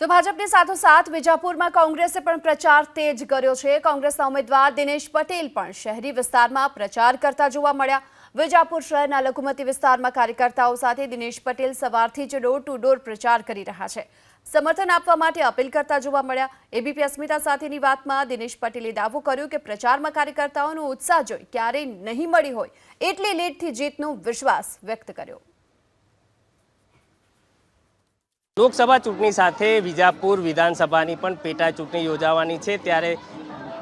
તો ભાજપની સાથોસાથ વિજાપુરમાં કોંગ્રેસે પણ પ્રચાર તેજ કર્યો છે. કોંગ્રેસના ઉમેદવાર દિનેશ પટેલ પણ શહેરી વિસ્તારમાં પ્રચાર કરતા જોવા મળ્યા. વિજાપુર શહેરના લઘુમતી વિસ્તારમાં કાર્યકર્તાઓ સાથે દિનેશ પટેલ સવારથી જ ડોર ટુ ડોર પ્રચાર કરી રહ્યા છે. સમર્થન આપવા માટે અપીલ કરતા જોવા મળ્યા. એબીપી અસ્મિતા સાથેની વાતમાં દિનેશ પટેલે દાવો કર્યો કે પ્રચારમાં કાર્યકર્તાઓનો ઉત્સાહ જોઈ ક્યારેય નહીં મળી હોય. એટલે લેટથી જીતનો વિશ્વાસ વ્યક્ત કર્યો. લોકસભા ચૂંટણી સાથે વિજાપુર વિધાનસભાની પણ પેટા ચૂંટણી યોજાવાની છે ત્યારે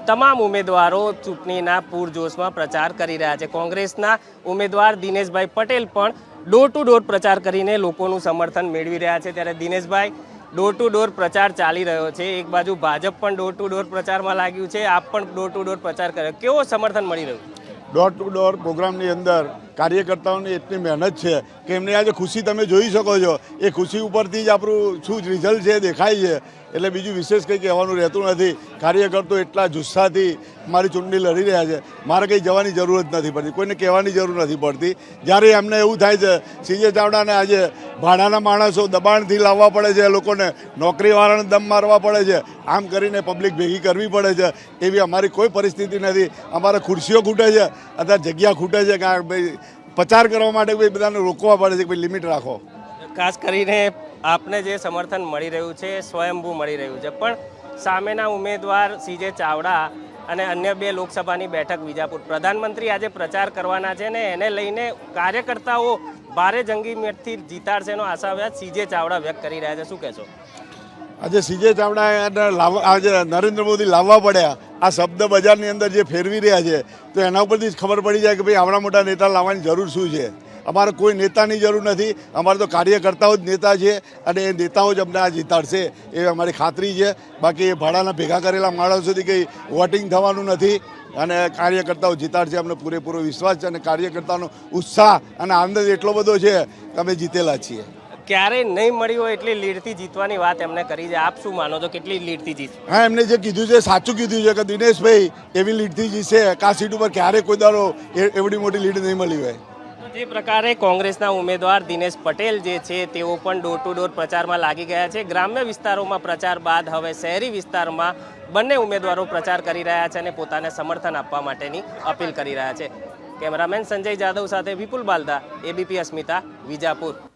તમામ ઉમેદવારો ચૂંટણીના પૂરજોશમાં પ્રચાર કરી રહ્યા છે. કોંગ્રેસના ઉમેદવાર દિનેશભાઈ પટેલ પણ ડોર ટુ ડોર પ્રચાર કરીને લોકોનું સમર્થન મેળવી રહ્યા છે. ત્યારે દિનેશભાઈ, ડોર ટુ ડોર પ્રચાર ચાલી રહ્યો છે. એક બાજુ ભાજપ પણ ડોર ટુ ડોર પ્રચારમાં લાગ્યું છે. આપ પણ ડોર ટુ ડોર પ્રચાર કર્યો. કેવો સમર્થન મળી રહ્યું? ડોર ટુ ડોર પ્રોગ્રામની અંદર કાર્યકર્તાઓની એટલી મહેનત છે કે એમની આજે ખુશી તમે જોઈ શકો છો. એ ખુશી ઉપરથી જ આપણું શું રિઝલ્ટ છે દેખાય છે. એટલે બીજું વિશેષ કંઈ કહેવાનું રહેતું નથી. કાર્યકર્તો એટલા જુસ્સાથી મારી ચૂંટણી લડી રહ્યા છે. મારે કંઈ જવાની જરૂર જ નથી પડતી. કોઈને કહેવાની જરૂર નથી પડતી. જ્યારે એમને એવું થાય છે, સીજે ચાવડાને આજે ભાડાના માણસો દબાણથી લાવવા પડે છે, લોકોને નોકરીવાળાને દમ મારવા પડે છે. આમ કરીને પબ્લિક ભેગી કરવી પડે છે. એવી અમારી કોઈ પરિસ્થિતિ નથી. અમારે ખુરશીઓ ખૂટે છે. અથવા જગ્યા ખૂટે છે કે ભાઈ પ્રચાર કરવા માટે ભાઈ બધાને રોકવા પડે છે કે ભાઈ લિમિટ રાખો. ખાસ કરીને આપને જે સમર્થન મળી રહ્યું છે સ્વયંભૂ મળી રહ્યું છે. પણ સામેના ઉમેદવાર સીજે ચાવડા અને અન્ય બે લોકસભાની બેઠક વિજાપુર. પ્રધાનમંત્રી આજે પ્રચાર કરવાના છે ને એને લઈને કાર્યકર્તાઓ ભારે જંગી મેટથી જીતાડશે એનો વ્યાજ સીજે ચાવડા વ્યક્ત કરી રહ્યા છે. શું કહેશો? આજે સીજે ચાવડા લાવવા આજે નરેન્દ્ર મોદી લાવવા પડ્યા. આ શબ્દ બજારની અંદર જે ફેરવી રહ્યા છે, તો એના ઉપરથી જ ખબર પડી જાય કે ભાઈ આવડા મોટા નેતા લાવવાની જરૂર શું છે? અમારે કોઈ નેતાની જરૂર નથી. અમારે તો કાર્યકર્તાઓ જ નેતા છે અને એ નેતાઓ જ અમને આ જીતાડશે એ અમારી ખાતરી છે. બાકી એ ભાડાના ભેગા કરેલા માણસોથી કંઈ વોટિંગ થવાનું નથી અને કાર્યકર્તાઓ જીતાડશે. અમને પૂરેપૂરો વિશ્વાસ છે અને કાર્યકર્તાનો ઉત્સાહ અને આનંદ એટલો બધો છે કે અમે જીતેલા છીએ. ક્યારેય નહીં મળી હોય એટલી લીડથી જીતવાની વાત એમને કરી છે. આપ શું માનો છો? કેટલી લીડથી જીત? હા એમને જે કીધું છે સાચું કીધું છે કે દિનેશભાઈ એવી લીડથી જીતશે કા સીટ ઉપર ક્યારેય કોઈ દારો એવડી મોટી લીડ નહીં મળી હોય. તો જે પ્રકારે કોંગ્રેસના ઉમેદવાર દિનેશ પટેલ જે છે તેઓ પણ ડોર ટુ ડોર પ્રચારમાં લાગી ગયા છે. ગ્રામ્ય વિસ્તારોમાં પ્રચાર બાદ હવે શહેરી વિસ્તારમાં બંને ઉમેદવારો પ્રચાર કરી રહ્યા છે અને પોતાને સમર્થન આપવા માટેની અપીલ કરી રહ્યા છે. કેમેરામેન સંજય જાદવ સાથે વિપુલ બાલદા એબીપી અસ્મિતા વિજાપુર.